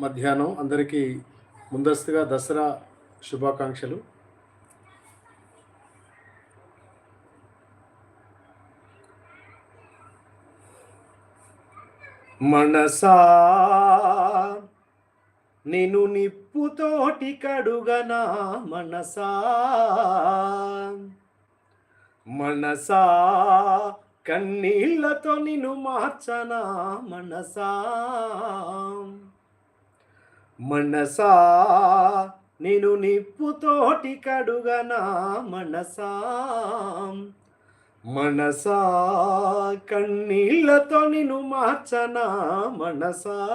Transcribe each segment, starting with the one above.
మధ్యాహ్నం అందరికీ ముందస్తుగా దసరా శుభాకాంక్షలు. మనసా నేను నిప్పుతోటి కడుగనా మనసా? మనసా కన్నీళ్ళతో నిన్ను మార్చనా మనసా? మనసా నేను నిప్పుతోటి కడుగనా మనసా. మనసా కన్నీళ్ళతో నిన్ను మార్చనా మనసా.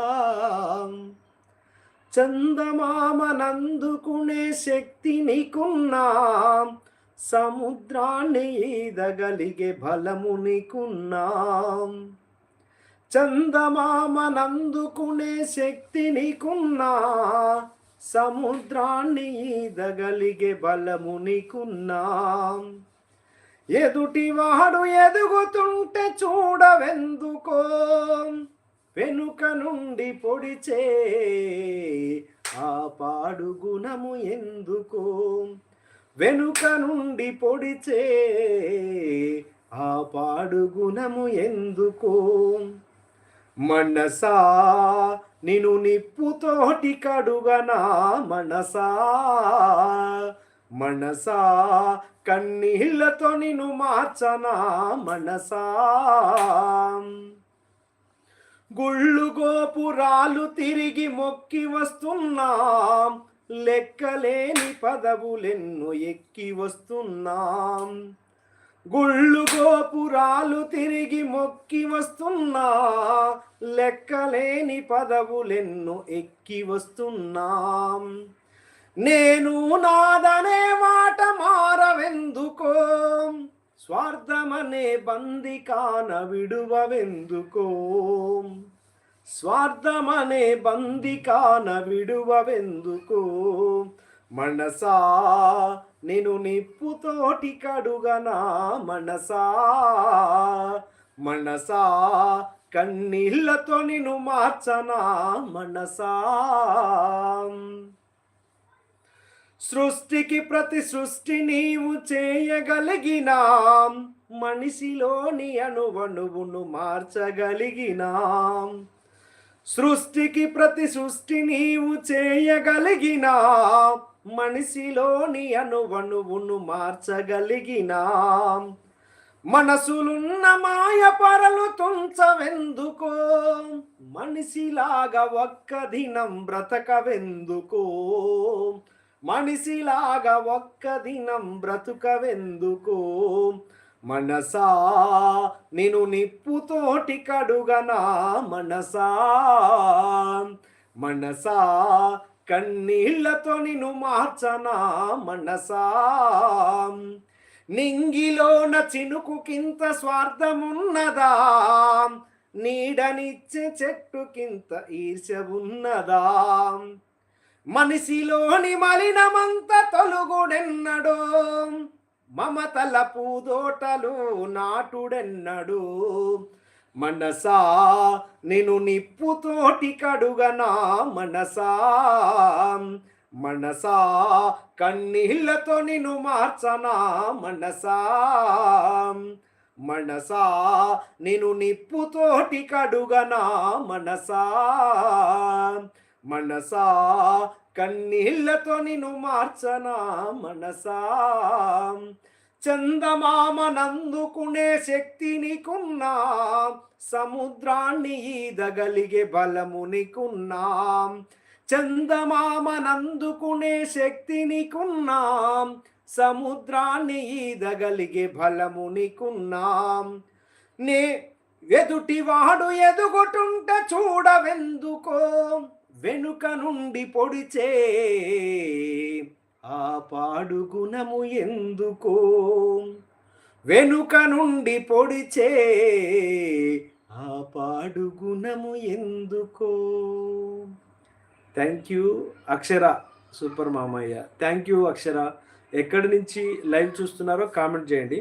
చందమామనందుకునే శక్తి నీకున్నా సముద్రాన్ని ఈదగలిగే బలము నీకున్నా. చందమామనందుకునే శక్తి నీకున్నా సముద్రాన్ని ఈదగలిగే బలము నీకున్నా. ఎదుటివాడు ఎదుగుతుంటే చూడవెందుకో వెనుక నుండి పొడిచే ఆ పాడు గుణము ఎందుకో. వెనుక నుండి పొడిచే ఆ పాడు గుణము ఎందుకో. మనసా నిను నిప్పుతోటి కడుగనా మనసా? మనసా కన్నీళ్ళతో నిన్ను మార్చనా మనసా? గుళ్ళు గోపురాలు తిరిగి మొక్కి వస్తున్నాం లెక్కలేని పదవులెన్ను ఎక్కి వస్తున్నాం. గుళ్ళు గోపురాలు తిరిగి మొక్కి వస్తున్నా లెక్కలేని పదవులెన్ను ఎక్కి వస్తున్నాం. నేను నాదనే మాట మారవెందుకో స్వార్థమనే బందికాన విడువవెందుకో. స్వార్థమనే బందికాన విడువవెందుకో మనసా నేను నిప్పుతోటి కడుగనా మనసా. మనసా కన్నీళ్ళతో నిన్ను మార్చనా మనసా. సృష్టికి ప్రతి సృష్టి నీవు చేయగలిగిన. మనిషిలోని అణువణువును మార్చగలిగిన. సృష్టికి ప్రతి సృష్టి నీవు చేయగలిగినా. మనిషిలోని అణువణువును మార్చగలిగినా. మనసులున్న మాయ పరలు తుంచవెందుకో? మనిషిలాగా ఒక్క దినం బ్రతకవెందుకో? మనిషిలాగా ఒక్క దినం బ్రతుకవెందుకో? మనసా నేను నిప్పుతోటి కడుగనా? మనసా మనసా కన్నీళ్ళతో నిన్ను మార్చనా మనసా? నింగిలోన చినుకుకింత స్వార్థమున్నదా? నీడనిచ్చే చెట్టుకింత ఈర్ష ఉన్నదా మనిషిలోని మలినమంత తొలుగుడెన్నడో? మమతల పూదోటలు నాటుడెన్నడు? మనసా నేను నిప్పుతోటి కడుగనా మనసా? మనసా కన్నీళ్ళతో నిన్ను మార్చనా మనసా? మనసా నేను నిప్పుతోటి కడుగనా మనసా? మనసా కన్నీళ్ళతో నిన్ను మార్చనా మనసా? చందమామనందుకునే శక్తి నీకున్నా సముద్రాన్ని ఈదగలిగే బలము నీకున్నాం. చందమామనందుకునే శక్తి నీకున్నాం. సముద్రాన్ని ఈదగలిగే బలము నీకున్నాం. నే ఎదుటివాడు ఎదుగుటుంట చూడవెందుకో. వెనుక నుండి పొడిచే ఆ పాడు గుణము ఎందుకో. వెనుక నుండి పొడిచే ఆ పాడు గుణము ఎందుకో? Thank you Akshara. సూపర్ మామయ్య. Thank you Akshara. ఎక్కడి నుంచి లైవ్ చూస్తున్నారో కామెంట్ చేయండి.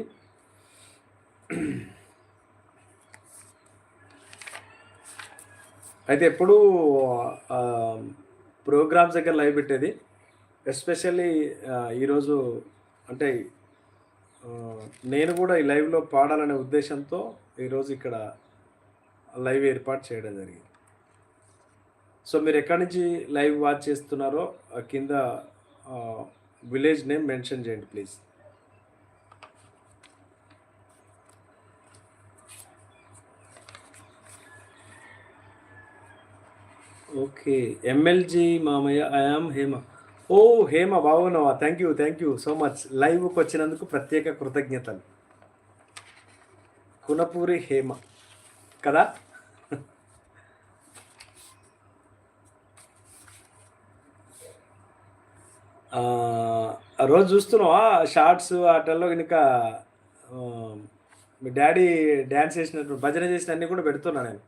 అయితే ఎప్పుడు ప్రోగ్రామ్స్ దగ్గర లైవ్ పెట్టేది. ఎస్పెషల్లీ ఈరోజు అంటే నేను కూడా ఈ లైవ్లో పాడాలనే ఉద్దేశంతో ఈరోజు ఇక్కడ లైవ్ ఏర్పాటు చేయడం జరిగింది. సో మీరు ఎక్కడి నుంచి లైవ్ వాచ్ చేస్తున్నారో ఆ కింద విలేజ్ నేమ్ మెన్షన్ చేయండి ప్లీజ్ ఓకే ఎమ్మెల్జీ మామయ్య ఐ ఆమ్ హేమ ఓ హేమ బాగున్నావా thank you thank you so much లైవ్కి వచ్చినందుకు ప్రత్యేక కృతజ్ఞతలు. కునపూరి హేమ. కదా? రోజు చూస్తున్నావా షార్ట్స్ ఆటల్లో కనుక మీ డాడీ డ్యాన్స్ చేసినట్టు భజన చేసిన అన్ని కూడా పెడుతున్నా నేను.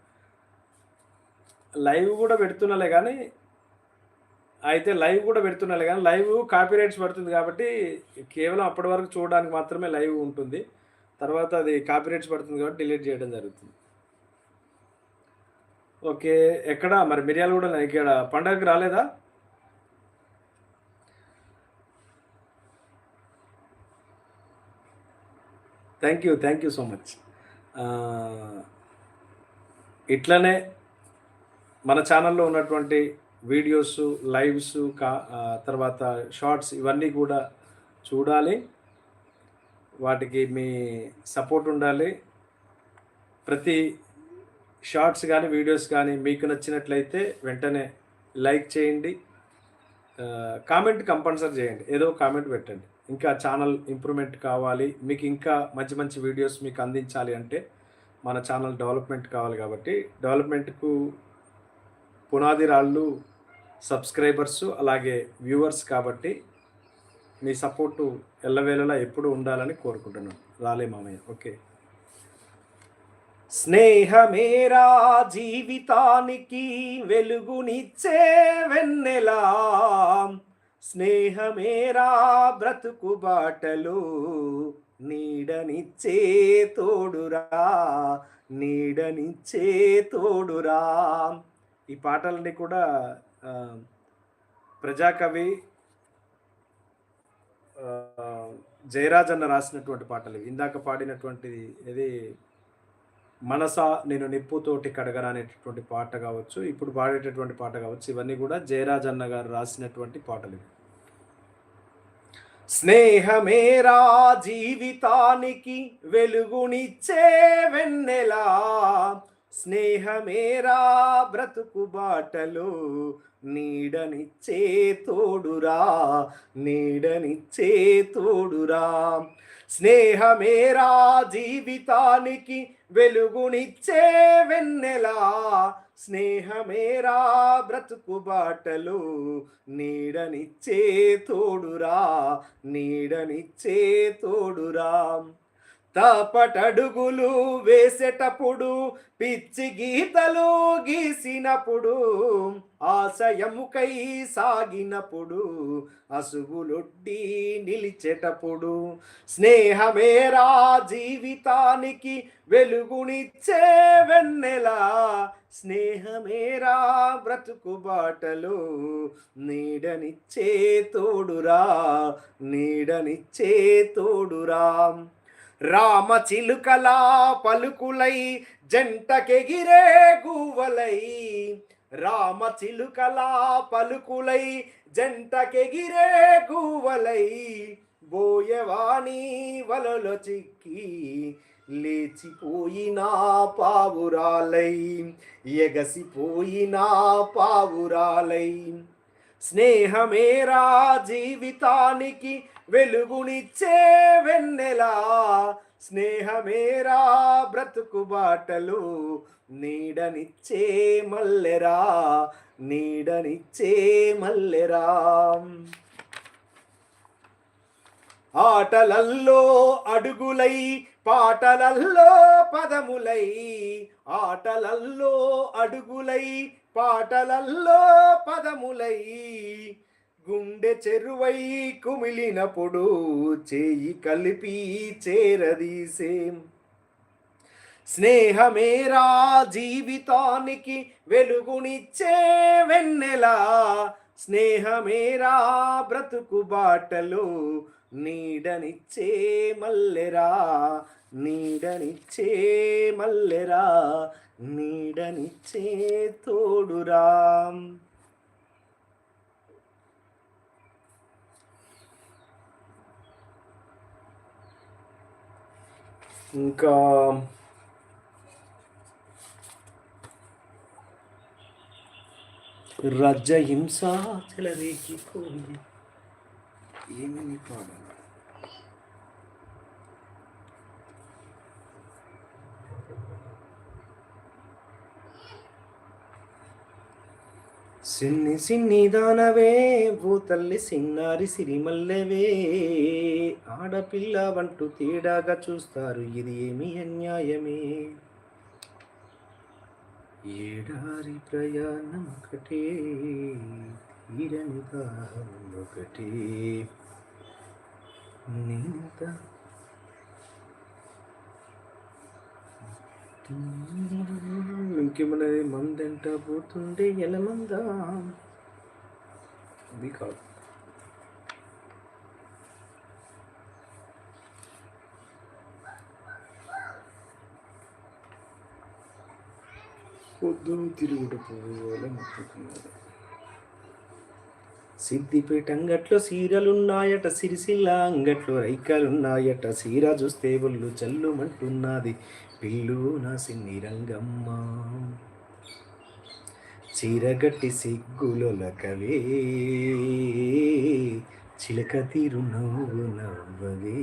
లైవ్ కూడా పెడుతున్నాలే కానీ అయితే లైవ్ కూడా పెడుతున్నారు కానీ లైవ్ కాపీ రైట్స్ పడుతుంది కాబట్టి కేవలం అప్పటి వరకు చూడడానికి మాత్రమే లైవ్ ఉంటుంది. తర్వాత అది కాపీ రైట్స్ పడుతుంది కాబట్టి డిలీట్ చేయడం జరుగుతుంది. ఓకే ఎక్కడ? మరి మిరియాలు కూడా ఇక్కడ పండగకి రాలేదా? Thank you thank you so much ఇట్లనే మన ఛానల్లో ఉన్నటువంటి వీడియోస్ లైవ్స్ కా తర్వాత షార్ట్స్ ఇవన్నీ కూడా చూడాలి. వాటికి మీ సపోర్ట్ ఉండాలి. ప్రతి షార్ట్స్ కానీ వీడియోస్ కానీ మీకు నచ్చినట్లయితే వెంటనే లైక్ చేయండి. కామెంట్ కంపల్సరీ చేయండి. ఏదో కామెంట్ పెట్టండి. ఇంకా ఛానల్ ఇంప్రూవ్మెంట్ కావాలి. మీకు ఇంకా మంచి మంచి వీడియోస్ మీకు అందించాలి అంటే మన ఛానల్ డెవలప్మెంట్ కావాలి కాబట్టి డెవలప్మెంట్కు పునాది రాళ్ళు సబ్స్క్రైబర్స్ అలాగే వ్యూవర్స్ కాబట్టి మీ సపోర్టు ఎల్లవేళలా ఎప్పుడు ఉండాలని కోరుకుంటున్నాను. రాలే మామయ్య ఓకే. స్నేహమేరా జీవితానికి వెలుగునిచ్చే వెన్నెలా. స్నేహమేరా బ్రతుకు బాటలు నీడనిచ్చే తోడురా నీడనిచ్చే తోడురా. ఈ పాటల్ని కూడా ప్రజాకవి జయరాజ్ అన్న రాసినటువంటి పాటలు. ఇందాక పాడినటువంటిది ఇది మనసా నేను నిప్పుతోటి కడగరా అనేటటువంటి పాట కావచ్చు ఇప్పుడు పాడేటటువంటి పాట కావచ్చు ఇవన్నీ కూడా జయరాజ్ అన్న గారు రాసినటువంటి పాటలు. స్నేహమేరా జీవితానికి వెలుగునిచ్చే వెన్నెలా స్నేహమేరా బ్రతుకు బాటలు నీడనిచ్చే తోడురా నీడనిచ్చే తోడురా. స్నేహమేరా జీవితానికి వెలుగునిచ్చే వెన్నెలా స్నేహమేరా బ్రతుకు బాటలు నీడనిచ్చే తోడురా నీడనిచ్చే తోడురా. తపటడుగులు వేసేటప్పుడు పిచ్చి గీతలు గీసినప్పుడు ఆశయముకై సాగినప్పుడు అసుగులొడ్డి నిలిచేటప్పుడు స్నేహమేరా జీవితానికి వెలుగునిచ్చే వెన్నెలా స్నేహమేరా బ్రతుకు బాటలు నీడనిచ్చే తోడురా నీడనిచ్చే తోడురా. రామ చిలుకలా పలుకులై జంటకెగిరే గువ్వలై. రామ చిలుకలా పలుకులై జంటకెగిరే గువ్వలై. బోయవాణి వలలో చిక్కి లేచిపోయినా పావురాలై. ఎగసిపోయిన పావురాలై. స్నేహమేరా జీవితానికి వెలుగునిచ్చే వెన్నెలా స్నేహమేరా బ్రతుకు బాటలు నీడనిచ్చే మల్లెరా నీడనిచ్చే మల్లెరా. ఆటలల్లో అడుగులై పాటలల్లో పదములై ఆటలల్లో అడుగులై పాటలల్లో పదములై గుండె చెరువై కుమిలినప్పుడు చేయి కలిపి చేరదీసేం. స్నేహమేరా జీవితానికి వెలుగునిచ్చే వెన్నెలా. స్నేహమేరా బ్రతుకు బాటలు నీడనిచ్చే మల్లెరా. నీడనిచ్చే మల్లెరా నీడనిచ్చే తోడురా. ఇంకా రజ హింస చెలరేకి ఏమి పాడాలి? సిన్ని సిన్ని దానవే భూతల్లి సిన్నారి సిరిమల్లెవే. ఆడపిల్ల వంటూ తేడాగా చూస్తారు ఇది ఏమి అన్యాయమే? ఏడారి ప్రయాణం ఒకటే తీరని దాహం ఒకటే. నింత ఇంకేమన్నది? మందెంట పోతుండే ఎలమందా ఇది కాదు. పొద్దు తిరుగుడు పోవాలి మొక్కుకున్నారు సిద్దిపేట అంగట్లో సీరలున్నాయట సిరిసిల్ల అంగట్లో రైకాలున్నాయట. సీర చూస్తే ఒళ్ళు చల్లుమంటున్నది. పిల్లు నా సిన్ని రంగమ్మ చీరగట్టి సిగ్గులొలకవే చిలక తీరు నవ్వు నవ్వవే.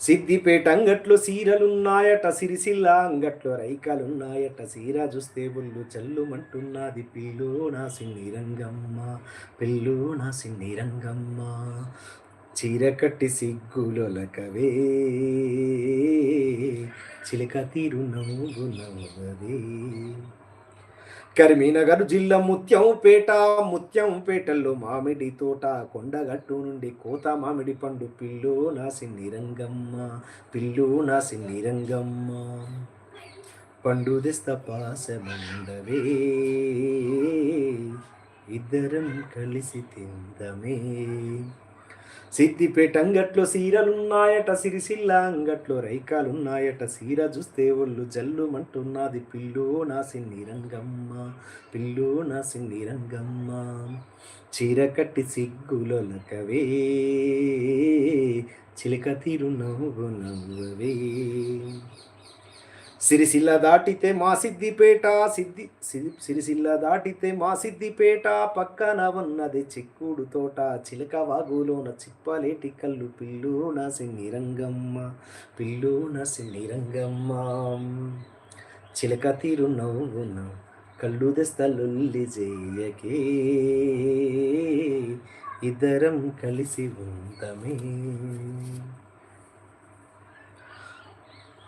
సిద్దిపేట అంగట్లో సీరలున్నాయట సిరిసిల్ల అంగట్లో రైకాలున్నాయట. సీర చూస్తే బుల్లు చల్లుమంటున్నది పిల్లు నా సిన్ని రంగమ్మ పిల్లు నా సిన్ని రంగమ్మ చీరకట్టి సిగ్గులొలకవే. చిలక తీరు నవ్వు జిల్లా కరీంనగర్ జిల్లా ముత్యంపేట ముత్యంపేటల్లో మామిడి తోట కొండగట్టు నుండి కోత మామిడి పండు పిల్లు నా సిన్ని రంగమ్మ పిల్లు నా సిన్ని రంగమ్మ. పండు తెస్త పాసమందవే ఇద్దరం కలిసి తిందమే. సిద్దిపేట అంగట్లో సీరలున్నాయట సిరిసిల్ల అంగట్లో రైకాలున్నాయట. సీర చూస్తే ఒళ్ళు జల్లుమంటున్నది పిల్లు నా సిన్ని రంగమ్మ పిల్లు నా సిన్ని రంగమ్మ చీర కట్టి సిగ్గులొలకవే చిలక తీరు నవ్వు నవ్వవే. సిరిసిల్ల దాటితే మా సిద్దిపేట సిద్ధి సిరి సిరిసిల్ల దాటితే మా సిద్దిపేట పక్కన ఉన్నది చిక్కుడు తోట చిలక వాగులోన చిప్పలేటి కళ్ళు పిల్లు సింగిరంగమ్మ పిల్లూన సింగిరంగమ్మ పిల్లు చిలక తీరు నవ్వున కళ్ళు తెస్తలుల్లి చేయకే ఇద్దరం కలిసి ఉందమే.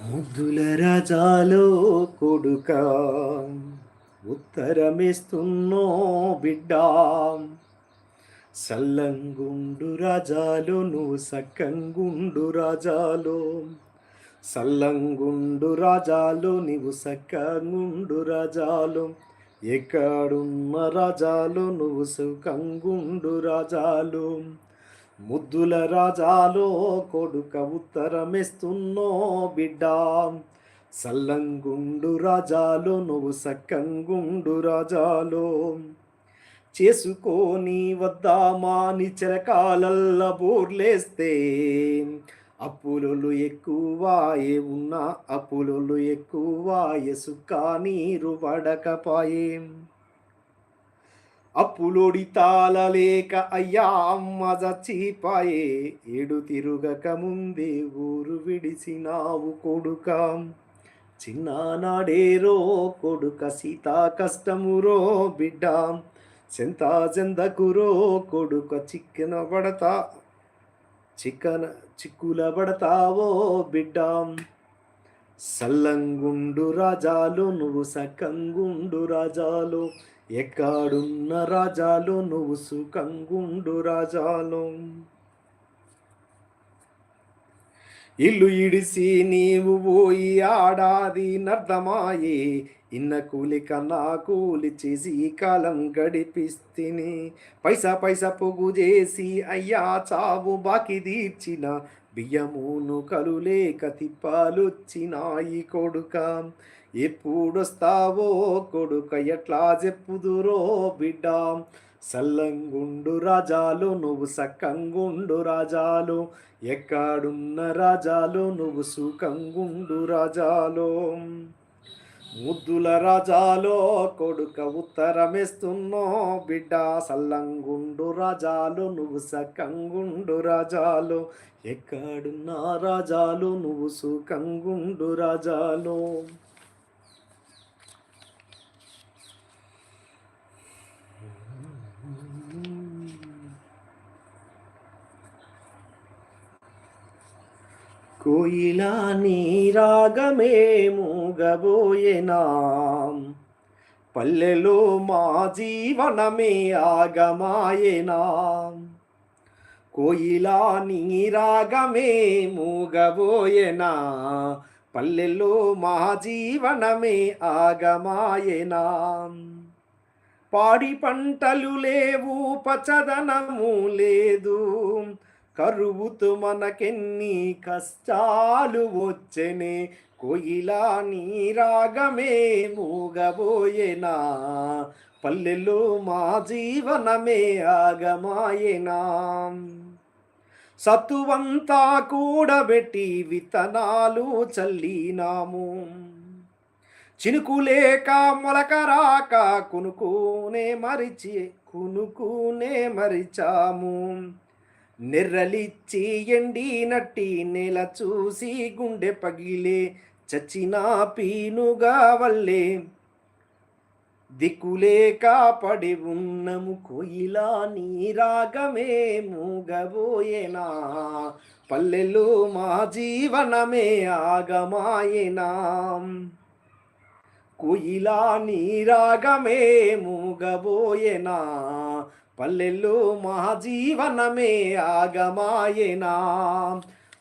ముద్దుల రాజాలో కొడుక ఉత్తరమిస్తున్నో బిడ్డా. సల్లంగుండు రాజాలు నువ్వు సక్కంగుండు రాజాలు. సల్లంగుండు రాజాలు నీవు సక్కంగుండు రాజాలు. ఎక్కడున్న రాజాలు నువ్వు సుఖంగుండు రాజాలు. ముద్దుల రాజాలో కొడుక ఉత్తరమిస్తున్నో బిడ్డ. సల్లంగుండు రాజాలో నువ్వు సక్కంగుండు రాజాలో. చేసుకొని వద్దామా చిరకాలల్ల బోర్లేస్తే. అప్పులొల్లు ఎక్కువాయే ఉన్నా అప్పులొల్లు ఎక్కువాయే సుక్క నీరు పడకపాయే అప్పులోడి తాళలేక అయ్యా అమ్మ చచ్చిపాయే. ఏడు తిరుగక ముందే ఊరు విడిసినావు కొడుక. చిన్ననాడేరో కొడుక సీతా కష్టమురో బిడ్డ సెంత చెందకురో కొడుక చిక్కిన పడతా చిక్కన చిక్కుల పడతావో బిడ్డ. సల్లంగుండు రాజాలు నువ్వు సకంగుండు రాజాలు ఎక్కడున్న రాజాలు నువ్వు సుఖంగుండు రాజాలు. ఇల్లు ఇడిసి నీవు పోయి ఆడాది నర్దమాయే ఇన్న కూలి కన్నా కూలి చేసి కాలం గడిపిస్తిని. పైసా పైసా పొగు చేసి అయ్యా చావు బాకి తీర్చిన బియ్యమును కలులేక తిప్పాలొచ్చినాయి కొడుక. ఎప్పుడొస్తావో కొడుక ఎట్లా చెప్పుదురో బిడ్డ. సల్లంగుండు రాజాలు నువ్వు సక్కంగుండు రాజాలు. ఎక్కడున్న రాజాలు నువ్వు సుఖంగుండు రాజాలు. ముద్దుల రాజాలో కొడుక ఉత్తరమేస్తున్నో బిడ్డ సల్లంగుండు రాజాలు నువ్వు సకంగుండు రాజాలు. ఎక్కడున్న రాజాలు నువ్వు సుఖంగుండు రాజాలు. కోయిలా నీ రాగమే మూగబోయేనా పల్లెలో మా జీవనమే ఆగమాయేనా. కోయిలా నీ రాగమే మూగబోయేనా పల్లెలో మా జీవనమే ఆగమాయేనా. పాడి పంటలు లేవు పచదనము లేదు. కరువుతూ మనకెన్ని కష్టాలు వచ్చెనే కొయిలా నీ రాగమే మూగబోయేనా? పల్లెలో మా జీవనమే ఆగమాయేనా? సత్తువంతా కూడబెట్టి విత్తనాలు చల్లినాము. మొలక రాకా కునుకునే మరిచి కునుకునే మరిచాము. నెర్రలిచ్చి ఎండి నట్టి నెల చూసి గుండె పగిలే చచ్చినా పీనుగా వల్లే. దిక్కులే కాపడి ఉన్నము కొయిలా నీ రాగమే మూగబోయేనా. పల్లెలు మా జీవనమే ఆగమాయేనా. కొయిలా నీ రాగమే మూగబోయేనా. పల్లెల్లో మా జీవనమే ఆగమాయేనా?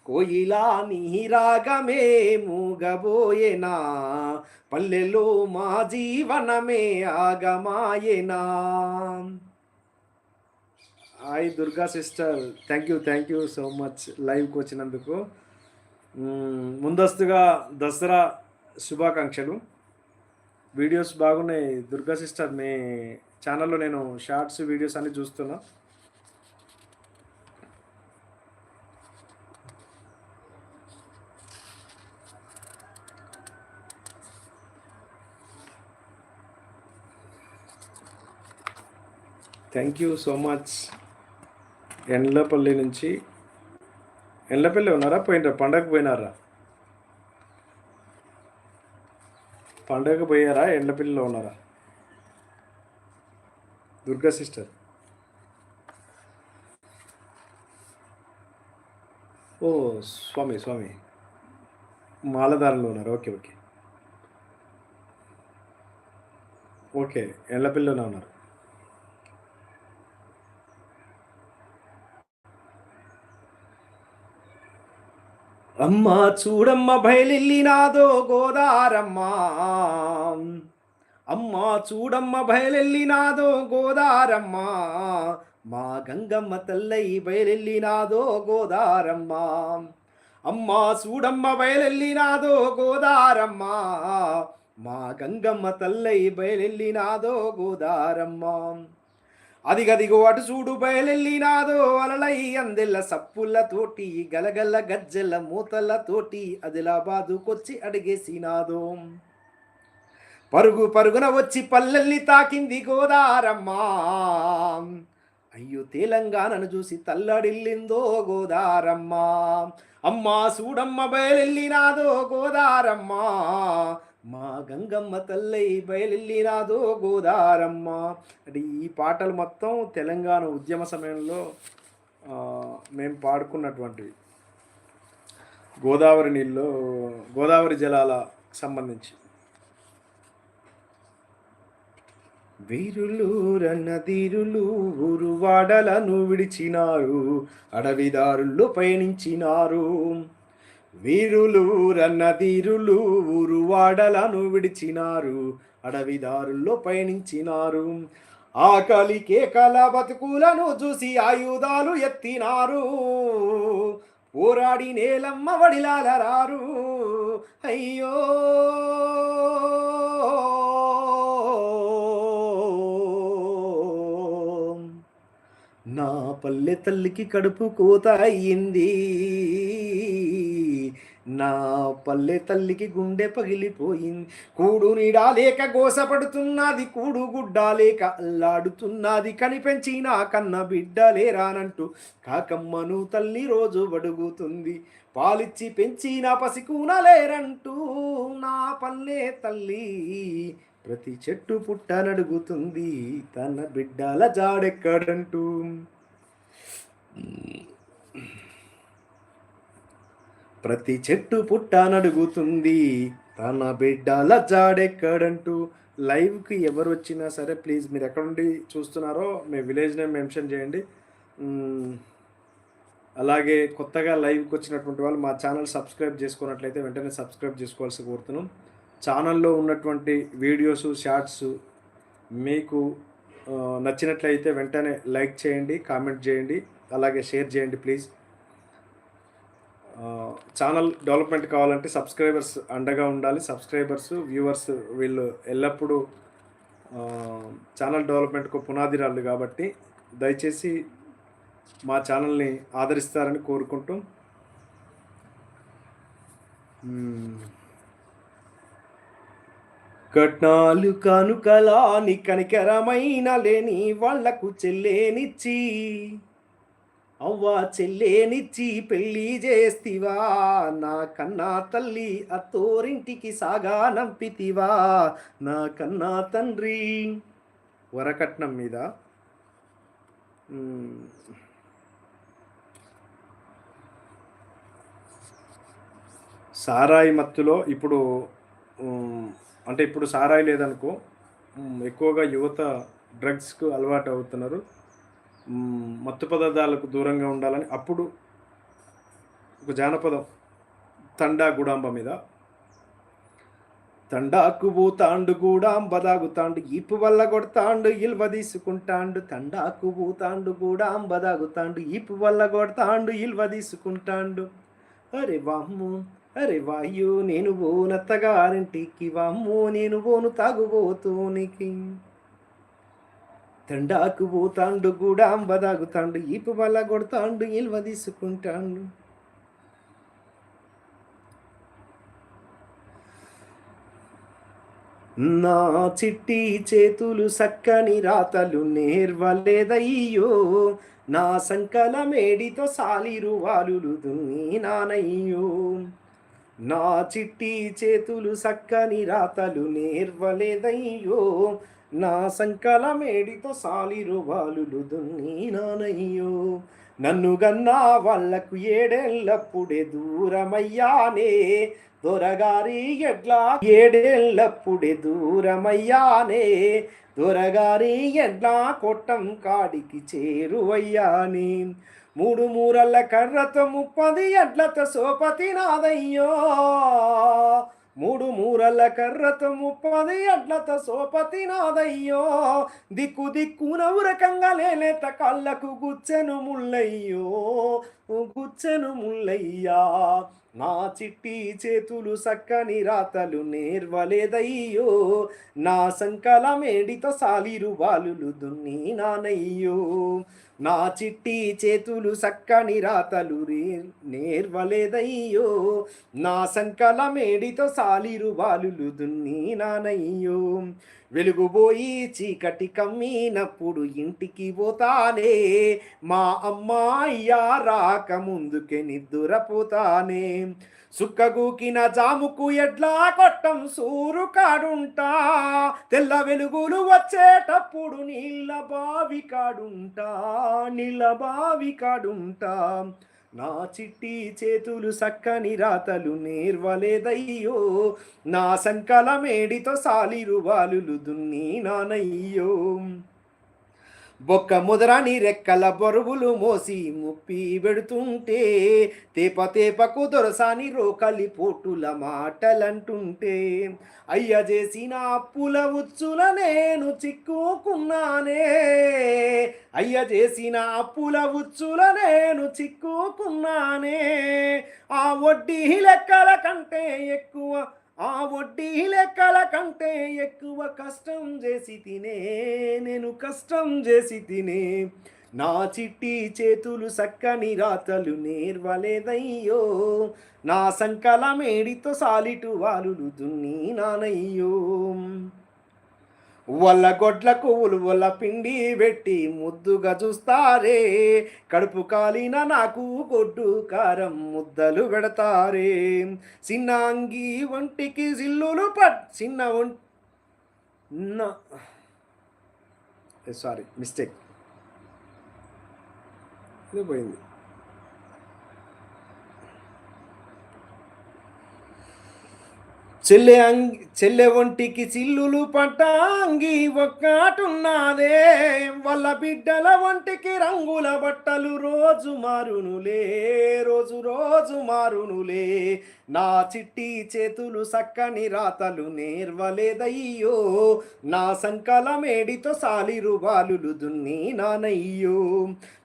కోయిలా నీ రాగమే మూగబోయేనా? పల్లెల్లో మా జీవనమే ఆగమాయేనా? Hi Durga sister. Thank you thank you so much లైవ్కి వచ్చినందుకు ముందస్తుగా దసరా శుభాకాంక్షలు. వీడియోస్ బాగున్నాయి. దుర్గా సిస్టర్ మీ ఛానల్లో నేను షార్ట్స్ వీడియోస్ అన్నీ చూస్తున్నా. Thank you so much Endlapalli నుంచి. ఎండ్లపల్లి ఉన్నారా? పోయినరా? పండగ పోయినారా? పండగ పోయారా? ఎండ్లపల్లిలో ఉన్నారా? దుర్గా సిస్టర్. ఓ స్వామి స్వామి. మాలధారంలో ఉన్నారు. Okay okay. ఓకే ఎల్లపిల్లోనే ఉన్నారు. అమ్మ చూడమ్మ బయలిల్లినాదో గోదారమ్మ. అమ్మ చూడమ్మ బయలెల్లినాదో గోదారమ్మ. మా గంగమ్మ తల్లై బయలెల్లినాదో గోదారమ్మ. అమ్మా చూడమ్మ బయలెల్లినాదో గోదారమ్మ. మా గంగమ్మ తల్లై బయలెల్లినాదో గోదారమ్మ. అదిగదిగో అటు చూడు బయలెల్లినాదో అలలై అందెల్ల సప్పులతోటి గలగల్ల గజ్జెల మూతలతోటి అదిలాబాదుకొచ్చి అడిగేసినాదో. పరుగు పరుగున వచ్చి పల్లెల్ని తాకింది గోదారమ్మ. అయ్యో తెలంగాణను చూసి తల్లడిల్లిందో గోదారమ్మ. అమ్మా సూడమ్మ బయలెల్లినాదో గోదారమ్మ. మా గంగమ్మ తల్లై బయలెల్లినాదో గోదారమ్మ. అంటే ఈ పాటలు మొత్తం తెలంగాణ ఉద్యమ సమయంలో మేము పాడుకున్నటువంటివి. గోదావరి నీళ్ళు గోదావరి జలాల సంబంధించి. వీరులు రన్నదీరులు ఊరువాడలను విడిచినారు అడవిదారుల్లో పయనించినారు. వీరులు రన్నదీరులు ఊరువాడలను విడిచినారు అడవిదారుల్లో పయనించినారు. ఆకలి కేకల బతుకులను చూసి ఆయుధాలు ఎత్తినారు. పోరాడి నేలమ్మ వడిలాలరారు అయ్యో! నా పల్లె తల్లికి కడుపు కోత అయ్యింది నా పల్లె తల్లికి గుండె పగిలిపోయింది. కూడు నీడా లేక గోసపడుతున్నది కూడు గుడ్డ లేక అల్లాడుతున్నది. కనిపెంచి నా కన్న బిడ్డ లేరానంటూ కాకమ్మను తల్లి రోజు అడుగుతుంది పాలిచ్చి పెంచిన పసికూనలేరంటూ లేరంటూ నా పల్లె తల్లి ప్రతి చెట్టు పుట్టనడుగుతుంది తన బిడ్డల జాడెక్కడంటూ. ప్రతి చెట్టు పుట్టనడుగుతుంది తన బిడ్డల జాడెక్కడంటూ. లైవ్కి ఎవరు వచ్చినా సరే ప్లీజ్ మీరు ఎక్కడుండి చూస్తున్నారో మీ విలేజ్ నేమ్ మెన్షన్ చేయండి. అలాగే కొత్తగా లైవ్కి వచ్చినటువంటి వాళ్ళు మా ఛానల్ సబ్స్క్రైబ్ చేసుకున్నట్లయితే వెంటనే సబ్స్క్రైబ్ చేసుకోవాల్సి కోరుతున్నాం. ఛానల్లో ఉన్నటువంటి వీడియోస్ షార్ట్స్ మీకు నచ్చినట్లయితే వెంటనే లైక్ చేయండి కామెంట్ చేయండి అలాగే షేర్ చేయండి ప్లీజ్. ఛానల్ డెవలప్మెంట్ కావాలంటే సబ్స్క్రైబర్స్ అండగా ఉండాలి. సబ్స్క్రైబర్స్ వ్యూవర్స్ వీళ్ళు ఎల్లప్పుడూ ఛానల్ డెవలప్మెంట్కు పునాదిరాళ్ళు కాబట్టి దయచేసి మా ఛానల్ని ఆదరిస్తారని కోరుకుంటూ. కట్నాలు కానుకలాని కనికరమైన లేని వాళ్ళకు చెల్లేనిచ్చి. అవ్వా చెల్లేనిచ్చి పెళ్ళి చేస్తివా నా కన్నా తల్లి అత్తోరింటికి సాగా నంపితివా నా కన్నా తండ్రి. వరకట్నం మీద. సారాయి మత్తులో ఇప్పుడు అంటే ఇప్పుడు సారాయి లేదనుకో ఎక్కువగా యువత డ్రగ్స్కు అలవాటు అవుతున్నారు. మత్తు పదార్థాలకు దూరంగా ఉండాలని అప్పుడు ఒక జానపదం తండా గుడాంబ మీద. తండాకు పోతాండు గూడాంబ దాగుతాండు ఈపు వల్ల కొడతాండు ఇల్వ తీసుకుంటాండు తండాకు పోతాండు గూడాంబ దాగుతాండు ఈపు వల్ల కొడతాండు ఇల్వ తీసుకుంటాండు అరే వామ్ము అరే వాయు నేను పోనత్తగారింటికి వామ్మో నేను పోను తాగుబోతూనికి. తండాకు పోతాండు గూడాంబ తాగుతాండు ఈపు వల్ల కొడతాండు ఇల్వ తీసుకుంటాండు. నా చిట్టి చేతులు సక్కని రాతలు నేర్వలేదయ్యో నా సంకల మేడితో సాలిరు వాలులు దున్ని నానయ్యో. నా చిట్టి చేతులు సక్కని రాతలు నేర్వలేదయ్యో నా సంకల మేడితో సాలిరు వాలులు దున్ని నానయ్యో నన్ను గన్నా వాళ్ళకు ఏడేళ్ళప్పుడే దూరమయ్యానే దొరగారి ఎడ్లా ఏడేళ్ళప్పుడే దూరమయ్యానే దొరగారి ఎడ్లా కొట్టం కాడికి చేరువయ్యానే. మూడు మూరల్ల కర్రతో ముప్పది ఎడ్లతో సోపతి నాదయ్యో. మూడు మూరల కర్రతో ముప్పది ఎడ్లతో సోపతి నాదయ్యో. దిక్కు దిక్కు ఉరకంగా లేలేత కళ్ళకు గుచ్చెను ముల్లయ్యో. గుచ్చెను ముల్లయ్యా నా చిట్టి చేతులు సక్కని రాతలు నేర్వలేదయ్యో. నా సంకలమేడితో సాలిరు బాలులు దున్ని నానయ్యో. నా చిట్టి చేతులు సక్కని రాతలు రే- నేర్వలేదయ్యో. నా సంకలమేడితో సాలిరు బాలులు దున్ని నానయ్యో. వెలుగుబోయి చీకటి కమ్మినప్పుడు ఇంటికి పోతానే. మా అమ్మాయ్యా రాక ముందుకే నిద్దురపోతానే. సుక్కగూకిన జాముకు ఎడ్లా కొట్టం సూరు కాడుంటా. తెల్ల వెలుగులు వచ్చేటప్పుడు నీళ్ళ బావి కాడుంటా. నీళ్ళ బావి కాడుంటా. నా చిట్టి చేతులు సక్కని రాతలు నేర్వలేదయ్యో. నా సంకలమేడితో సాలిరు బాలులు దున్ని నానయ్యో. బొక్క ముదరాని రెక్కల బరువులు మోసి ముప్పి పెడుతుంటే తేప తేపకు దొరసాని రోకలి పోటుల మాటలంటుంటే అయ్య చేసిన అప్పుల ఉచ్చుల నేను చిక్కుకున్నానే. అయ్య చేసిన అప్పుల ఉచ్చుల నేను చిక్కుకున్నానే. ఆ వడ్డీ లెక్కల కంటే ఎక్కువ ఆ వడ్డీ లెక్కల కంటే ఎక్కువ కష్టం చేసి తినే నేను కష్టం చేసి తినే. నా చిట్టి చేతులు సక్కని రాతలు నేర్వలేదయ్యో. నా సంకలమేడితో సాలిటు వాలులు దున్ని నానయ్యో. వల్ల గొడ్లకు ఉలువల పిండి పెట్టి ముద్దుగా చూస్తారే. కడుపు కాలిన నాకు గొడ్డు కారం ముద్దలు పెడతారే. చిన్న అంగి ఒంటికి సిల్లులు పట్ చిన్న ఒంటి సారీ మిస్టేక్. ఇది పోయింది. చెల్లె అంగి చెల్లె ఒంటికి చిల్లులు పట్టాంగి ఒక్కటున్నదే. వాళ్ళ బిడ్డల ఒంటికి రంగుల బట్టలు రోజు మారునులే రోజు రోజు మారునులే. నా చిట్టి చేతులు సక్కని రాతలు నేర్వలేదయ్యో నా సంకలమేడితో సాలిరు బాలులు దున్ని నానయ్యో.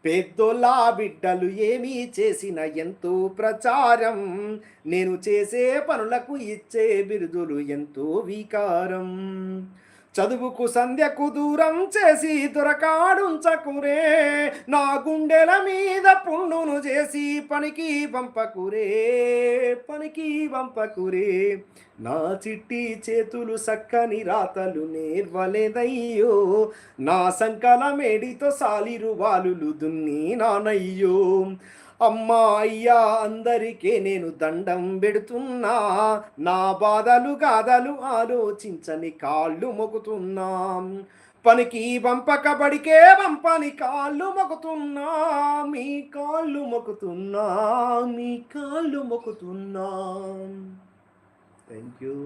పెద్దోళ్ళ బిడ్డలు ఏమీ చేసిన ఎంతో ప్రచారం నేను చేసే పనులకు ఇచ్చే బిరుదులు ఎంతో వికారం. చదువుకు సంధ్యకు దూరం చేసి దొరకాడుంచకురే. నా గుండెల మీద పుండును చేసి పనికి పంపకురే. పనికి పంపకురే. నా చిట్టి చేతులు సక్కని రాతలు నేర్వలేదయ్యో. నా సంకలమేడితో సాలిరు వాలులు దున్ని నానయ్యో. అమ్మా అయ్యా అందరికీ నేను దండం పెడుతున్నా. నా బాధలు గాథలు ఆలోచించని కాళ్ళు మొక్కుతున్నా పనికి పంపకబడికే పంపని కాళ్ళు మొక్కుతున్నా మీ కాళ్ళు మొక్కుతున్నా మీ కాళ్ళు మొక్కుతున్నా థ్యాంక్ యూ